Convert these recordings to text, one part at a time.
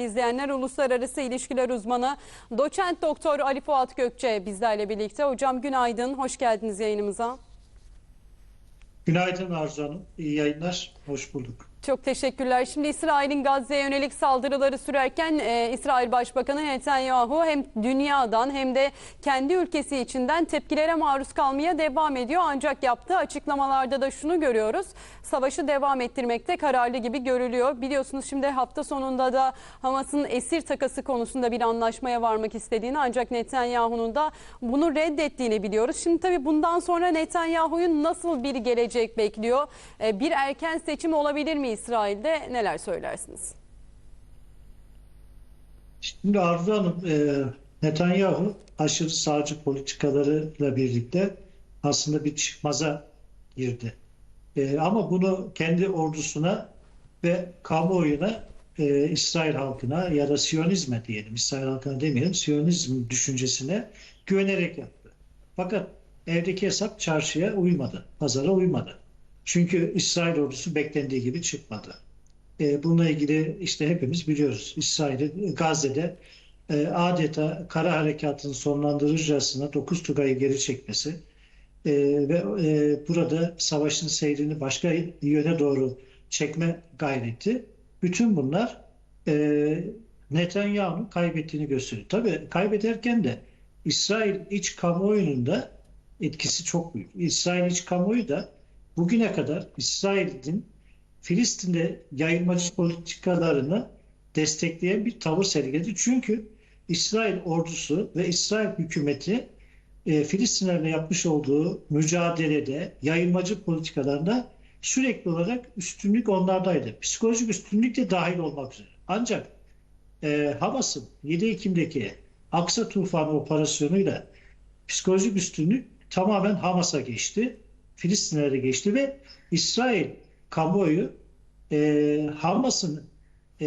İzleyenler uluslararası ilişkiler uzmanı doçent doktor Ali Fuat Gökçe bizlerle birlikte. Hocam günaydın, hoş geldiniz yayınımıza. Günaydın Arzu Hanım. İyi yayınlar. Hoş bulduk. Çok teşekkürler. Şimdi İsrail'in Gazze'ye yönelik saldırıları sürerken e, İsrail Başbakanı Netanyahu hem dünyadan hem de kendi ülkesi içinden tepkilere maruz kalmaya devam ediyor. Ancak yaptığı açıklamalarda da şunu görüyoruz. Savaşı devam ettirmekte kararlı gibi görülüyor. Biliyorsunuz şimdi hafta sonunda da Hamas'ın esir takası konusunda bir anlaşmaya varmak istediğini ancak Netanyahu'nun da bunu reddettiğini biliyoruz. Şimdi tabii bundan sonra Netanyahu'yu nasıl bir gelecek bekliyor? E, bir erken seçim olabilir mi İsrail'de? Neler söylersiniz? Şimdi Arzu Hanım, e, Netanyahu aşırı sağcı politikalarıyla birlikte aslında bir çıkmaza girdi. E, ama bunu kendi ordusuna ve kamuoyuna, e, İsrail halkına ya da Siyonizme diyelim, İsrail halkına demeyelim, Siyonizm düşüncesine güvenerek yaptı. Fakat evdeki hesap çarşıya uymadı, pazara uymadı. Çünkü İsrail ordusu beklendiği gibi çıkmadı. E, bununla ilgili işte hepimiz biliyoruz. İsrail'in Gazze'de e, adeta kara harekatını sonlandırıcısına 9 Tugay'ı geri çekmesi e, ve e, burada savaşın seyrini başka yöne doğru çekme gayreti. Bütün bunlar e, Netanyahu'nun kaybettiğini gösteriyor. Tabii kaybederken de İsrail iç kamuoyunun da etkisi çok büyük. İsrail iç kamuoyu da bugüne kadar İsrail'in Filistin'de yayılmacı politikalarını destekleyen bir tavır sergiledi. Çünkü İsrail ordusu ve İsrail hükümeti e, Filistinlerle yapmış olduğu mücadelede yayılmacı politikalarında sürekli olarak üstünlük onlardaydı. Psikolojik üstünlük de dahil olmak üzere. Ancak e, Hamas'ın 7 Ekim'deki Aksa Tufanı operasyonuyla psikolojik üstünlük tamamen Hamas'a geçti. Filistinlere geçti ve İsrail kamuoyu e, Hamas'ın e,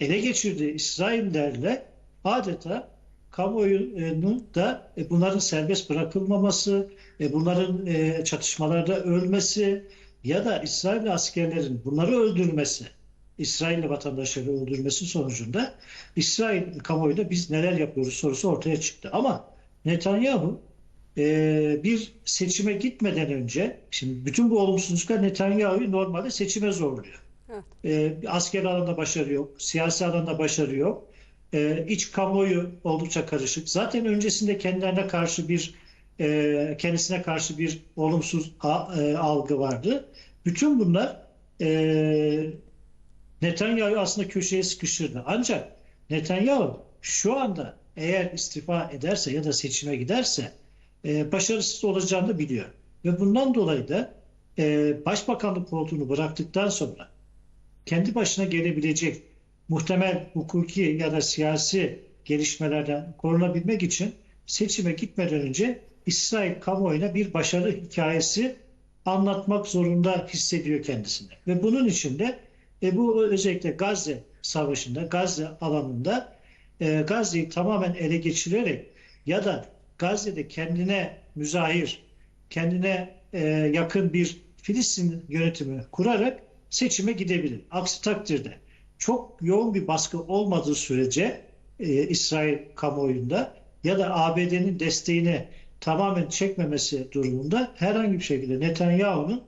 ele geçirdiği İsraillerle adeta kamuoyunun da e, bunların serbest bırakılmaması, e, bunların e, çatışmalarda ölmesi ya da İsrail askerlerin bunları öldürmesi, İsrail vatandaşları öldürmesi sonucunda İsrail kamuoyunda biz neler yapıyoruz sorusu ortaya çıktı. Ama Netanyahu e, bir seçime gitmeden önce şimdi bütün bu olumsuzluklar Netanyahu'yu normalde seçime zorluyor. Evet. E, asker alanda başarı yok, siyasi alanda başarı yok. E, iç kamuoyu oldukça karışık. Zaten öncesinde kendilerine karşı bir e, kendisine karşı bir olumsuz a- e, algı vardı. Bütün bunlar e, Netanyahu'yu aslında köşeye sıkıştırdı. Ancak Netanyahu şu anda eğer istifa ederse ya da seçime giderse e, başarısız olacağını biliyor. Ve bundan dolayı da e, başbakanlık koltuğunu bıraktıktan sonra kendi başına gelebilecek muhtemel hukuki ya da siyasi gelişmelerden korunabilmek için seçime gitmeden önce İsrail kamuoyuna bir başarı hikayesi anlatmak zorunda hissediyor kendisini. Ve bunun için de e, bu özellikle Gazze Savaşı'nda, Gazze alanında e, Gazze'yi tamamen ele geçirerek ya da Gazze'de kendine müzahir, kendine e, yakın bir Filistin yönetimi kurarak seçime gidebilir. Aksi takdirde çok yoğun bir baskı olmadığı sürece e, İsrail kamuoyunda ya da ABD'nin desteğini tamamen çekmemesi durumunda herhangi bir şekilde Netanyahu'nun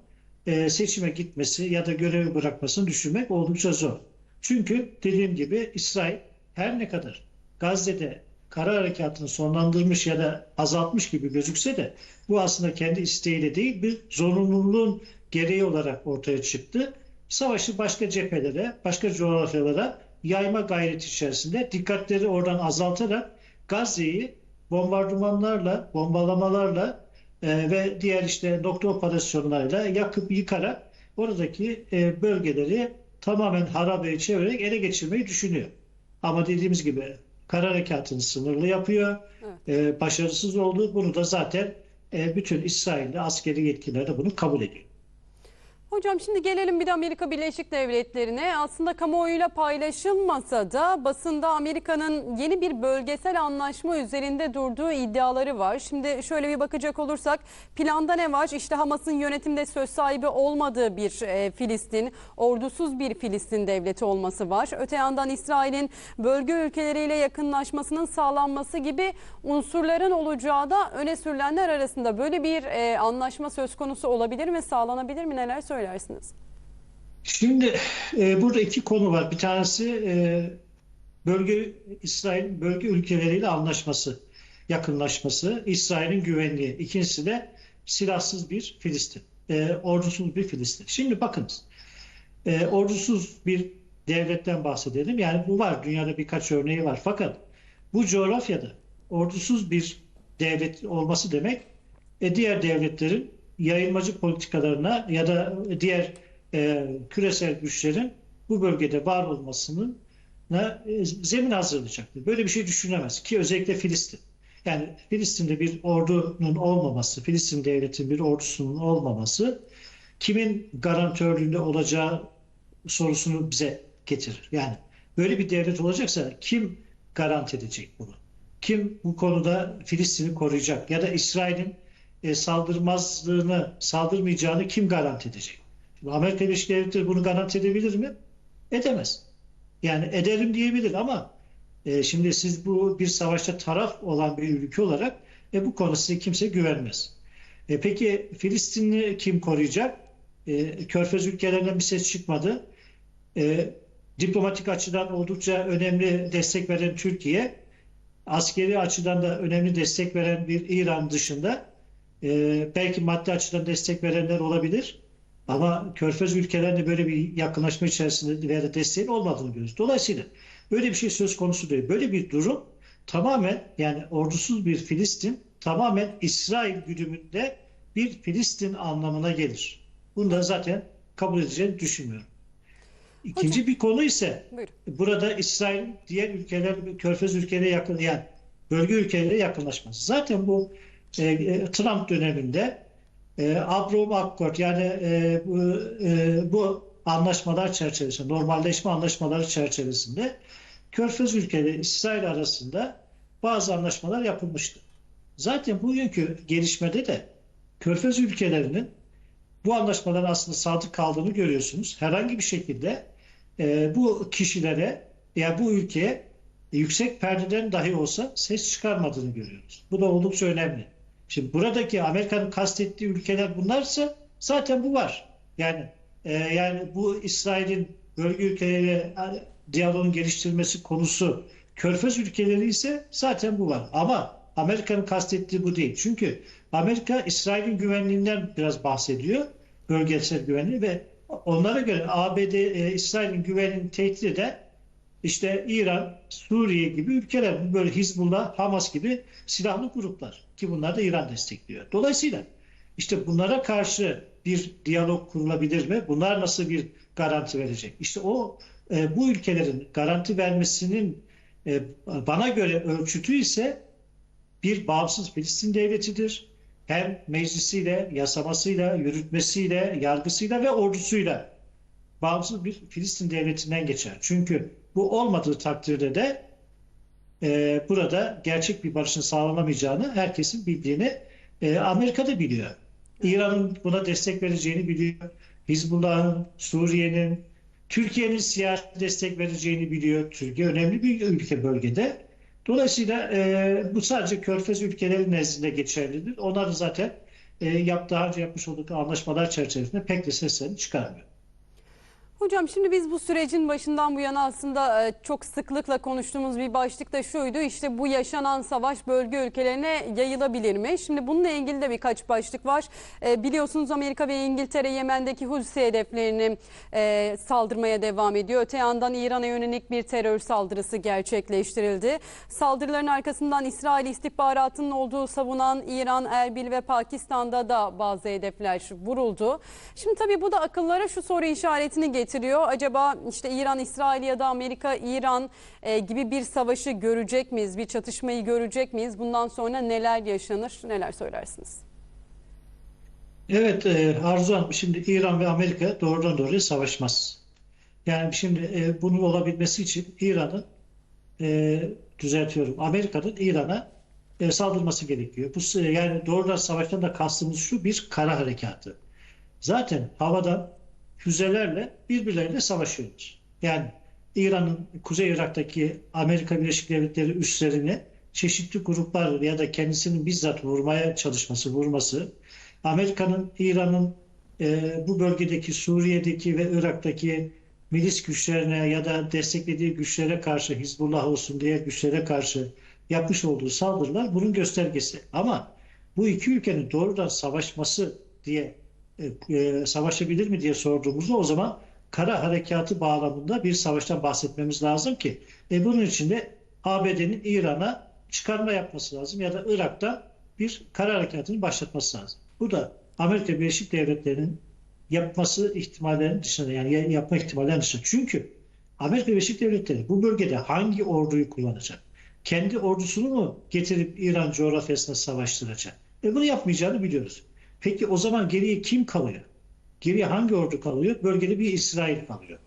e, seçime gitmesi ya da görevi bırakmasını düşünmek oldukça zor. Çünkü dediğim gibi İsrail her ne kadar Gazze'de kara harekatını sonlandırmış ya da azaltmış gibi gözükse de bu aslında kendi isteğiyle değil bir zorunluluğun gereği olarak ortaya çıktı. Savaşı başka cephelere, başka coğrafyalara yayma gayreti içerisinde dikkatleri oradan azaltarak Gazze'yi bombardımanlarla, bombalamalarla e, ve diğer işte nokta operasyonlarıyla yakıp yıkarak oradaki e, bölgeleri tamamen harabeye çevirerek ele geçirmeyi düşünüyor. Ama dediğimiz gibi kara harekatını sınırlı yapıyor. E, başarısız oldu. Bunu da zaten e, bütün İsrail'de askeri yetkililer de bunu kabul ediyor. Hocam şimdi gelelim bir de Amerika Birleşik Devletleri'ne. Aslında kamuoyuyla paylaşılmasa da basında Amerika'nın yeni bir bölgesel anlaşma üzerinde durduğu iddiaları var. Şimdi şöyle bir bakacak olursak planda ne var? İşte Hamas'ın yönetimde söz sahibi olmadığı bir e, Filistin, ordusuz bir Filistin devleti olması var. Öte yandan İsrail'in bölge ülkeleriyle yakınlaşmasının sağlanması gibi unsurların olacağı da öne sürülenler arasında. Böyle bir e, anlaşma söz konusu olabilir mi? Sağlanabilir mi? Neler söylersiniz? Şimdi e, burada iki konu var. Bir tanesi e, bölge İsrail bölge ülkeleriyle anlaşması, yakınlaşması, İsrail'in güvenliği. İkincisi de silahsız bir Filistin, e, ordusuz bir Filistin. Şimdi bakınız, e, ordusuz bir devletten bahsedelim. Yani bu var, dünyada birkaç örneği var. Fakat bu coğrafyada ordusuz bir devlet olması demek, e, diğer devletlerin yayılmacı politikalarına ya da diğer e, küresel güçlerin bu bölgede var olmasının e, zemin hazırlayacaktır. Böyle bir şey düşünemez ki özellikle Filistin. Yani Filistin'de bir ordunun olmaması, Filistin devletinin bir ordusunun olmaması kimin garantörlüğünde olacağı sorusunu bize getirir. Yani böyle bir devlet olacaksa kim garanti edecek bunu? Kim bu konuda Filistin'i koruyacak? Ya da İsrail'in e, saldırmazlığını, saldırmayacağını kim garanti edecek? Amerika Birleşik Devletleri bunu garanti edebilir mi? Edemez. Yani ederim diyebilir ama e, şimdi siz bu bir savaşta taraf olan bir ülke olarak e, bu konuda size kimse güvenmez. E, peki Filistin'i kim koruyacak? E, Körfez ülkelerinden bir ses çıkmadı. E, diplomatik açıdan oldukça önemli destek veren Türkiye, askeri açıdan da önemli destek veren bir İran dışında e, belki maddi açıdan destek verenler olabilir. Ama Körfez ülkelerinde böyle bir yakınlaşma içerisinde veya da desteğin olmadığını görüyoruz. Dolayısıyla böyle bir şey söz konusu değil. Böyle bir durum tamamen yani ordusuz bir Filistin tamamen İsrail güdümünde bir Filistin anlamına gelir. Bunu da zaten kabul edeceğini düşünmüyorum. İkinci Hocam. bir konu ise Buyurun. burada İsrail diğer ülkeler, Körfez ülkelerine yakın yani bölge ülkelere yakınlaşması. Zaten bu e, e, Trump döneminde e, Abraham Accord yani e, bu, e, bu anlaşmalar çerçevesinde, normalleşme anlaşmaları çerçevesinde Körfez ülkeleri İsrail arasında bazı anlaşmalar yapılmıştı. Zaten bugünkü gelişmede de Körfez ülkelerinin bu anlaşmaların aslında sadık kaldığını görüyorsunuz. Herhangi bir şekilde e, bu kişilere ya bu ülkeye yüksek perdeden dahi olsa ses çıkarmadığını görüyoruz. Bu da oldukça önemli. Şimdi buradaki Amerika'nın kastettiği ülkeler bunlarsa zaten bu var. Yani e, yani bu İsrail'in bölge ülkeleriyle diyaloğun geliştirilmesi konusu Körfez ülkeleri ise zaten bu var. Ama Amerika'nın kastettiği bu değil. Çünkü Amerika İsrail'in güvenliğinden biraz bahsediyor. Bölgesel güvenliği ve onlara göre ABD e, İsrail'in güvenliğini tehdit eden işte İran, Suriye gibi ülkeler, böyle Hizbullah, Hamas gibi silahlı gruplar ki bunlar da İran destekliyor. Dolayısıyla işte bunlara karşı bir diyalog kurulabilir mi? Bunlar nasıl bir garanti verecek? İşte o e, bu ülkelerin garanti vermesinin e, bana göre ölçütü ise bir bağımsız Filistin devletidir. Hem meclisiyle, yasamasıyla, yürütmesiyle, yargısıyla ve ordusuyla bağımsız bir Filistin devletinden geçer. Çünkü bu olmadığı takdirde de e, burada gerçek bir barışın sağlanamayacağını herkesin bildiğini e, Amerika da biliyor. İran'ın buna destek vereceğini biliyor. Hizbullah'ın, Suriye'nin, Türkiye'nin siyasi destek vereceğini biliyor. Türkiye önemli bir ülke bölgede. Dolayısıyla e, bu sadece Körfez ülkeleri nezdinde geçerlidir. Onlar zaten e, yap, daha önce yapmış oldukları anlaşmalar çerçevesinde pek de seslerini çıkarmıyor. Hocam şimdi biz bu sürecin başından bu yana aslında e, çok sıklıkla konuştuğumuz bir başlık da şuydu. İşte bu yaşanan savaş bölge ülkelerine yayılabilir mi? Şimdi bununla ilgili de birkaç başlık var. E, Biliyorsunuz Amerika ve İngiltere Yemen'deki Husi hedeflerini e, saldırmaya devam ediyor. Öte yandan İran'a yönelik bir terör saldırısı gerçekleştirildi. Saldırıların arkasından İsrail istihbaratının olduğu savunan İran, Erbil ve Pakistan'da da bazı hedefler vuruldu. Şimdi tabii bu da akıllara şu soru işaretini getiriyor. Acaba işte İran, İsrail ya da Amerika, İran e, gibi bir savaşı görecek miyiz? Bir çatışmayı görecek miyiz? Bundan sonra neler yaşanır? Neler söylersiniz? Evet e, Arzu Hanım şimdi İran ve Amerika doğrudan doğruya savaşmaz. Yani şimdi e, bunun olabilmesi için İran'ın e, düzeltiyorum Amerika'nın İran'a e, saldırması gerekiyor. Bu yani doğrudan savaştan da kastımız şu bir kara harekatı. Zaten havadan füzelerle birbirleriyle savaşıyorlar. Yani İran'ın Kuzey Irak'taki Amerika Birleşik Devletleri üslerini çeşitli gruplar ya da kendisinin bizzat vurmaya çalışması, vurması, Amerika'nın İran'ın e, bu bölgedeki Suriye'deki ve Irak'taki milis güçlerine ya da desteklediği güçlere karşı Hizbullah olsun diğer güçlere karşı yapmış olduğu saldırılar bunun göstergesi. Ama bu iki ülkenin doğrudan savaşması diye e, savaşabilir mi diye sorduğumuzda o zaman kara harekatı bağlamında bir savaştan bahsetmemiz lazım ki e, bunun için de ABD'nin İran'a çıkarma yapması lazım ya da Irak'ta bir kara harekatını başlatması lazım. Bu da Amerika Birleşik Devletleri'nin yapması ihtimallerinin dışında yani ya- yapma ihtimallerinin dışında. Çünkü Amerika Birleşik Devletleri bu bölgede hangi orduyu kullanacak? Kendi ordusunu mu getirip İran coğrafyasına savaştıracak? E bunu yapmayacağını biliyoruz. Peki o zaman geriye kim kalıyor? Geriye hangi ordu kalıyor? Bölgede bir İsrail kalıyor.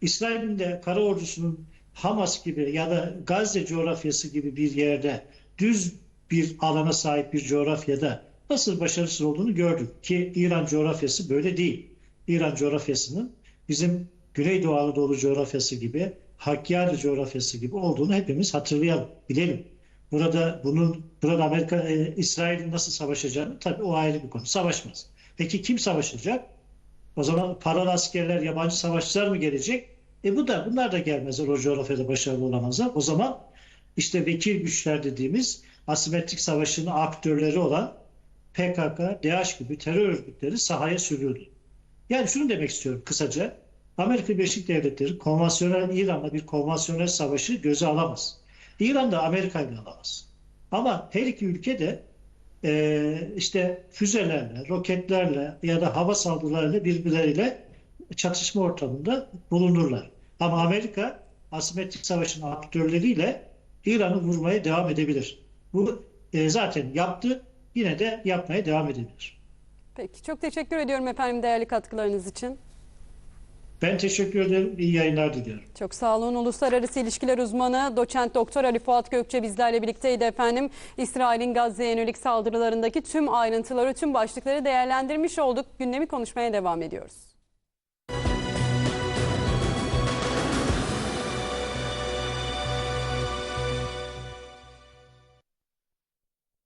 İsrail'in de kara ordusunun Hamas gibi ya da Gazze coğrafyası gibi bir yerde düz bir alana sahip bir coğrafyada nasıl başarısız olduğunu gördük ki İran coğrafyası böyle değil. İran coğrafyasının bizim Güneydoğu Anadolu coğrafyası gibi Hakkari coğrafyası gibi olduğunu hepimiz hatırlayalım, bilelim. Burada bunun burada Amerika e, İsrail'in nasıl savaşacağını tabii o ayrı bir konu. Savaşmaz. Peki kim savaşacak? O zaman paralı askerler, yabancı savaşçılar mı gelecek? E bu da bunlar da gelmezler o coğrafyada başarılı olamazlar. O zaman işte vekil güçler dediğimiz asimetrik savaşın aktörleri olan PKK, DAEŞ gibi terör örgütleri sahaya sürüyordu. Yani şunu demek istiyorum kısaca. Amerika Birleşik Devletleri konvansiyonel İran'la bir konvansiyonel savaşı göze alamaz. İran da Amerika ile alamaz. Ama her iki ülke de e, işte füzelerle, roketlerle ya da hava saldırılarıyla birbirleriyle çatışma ortamında bulunurlar. Ama Amerika asimetrik savaşın aktörleriyle İran'ı vurmaya devam edebilir. Bu e, zaten yaptı, yine de yapmaya devam edebilir. Peki çok teşekkür ediyorum efendim değerli katkılarınız için. Ben teşekkür ederim, iyi yayınlar diliyorum. Çok sağ olun. Uluslararası İlişkiler Uzmanı Doçent Doktor Ali Fuat Gökçe bizlerle birlikteydi efendim. İsrail'in Gazze'ye yönelik saldırılarındaki tüm ayrıntıları, tüm başlıkları değerlendirmiş olduk. Gündemi konuşmaya devam ediyoruz.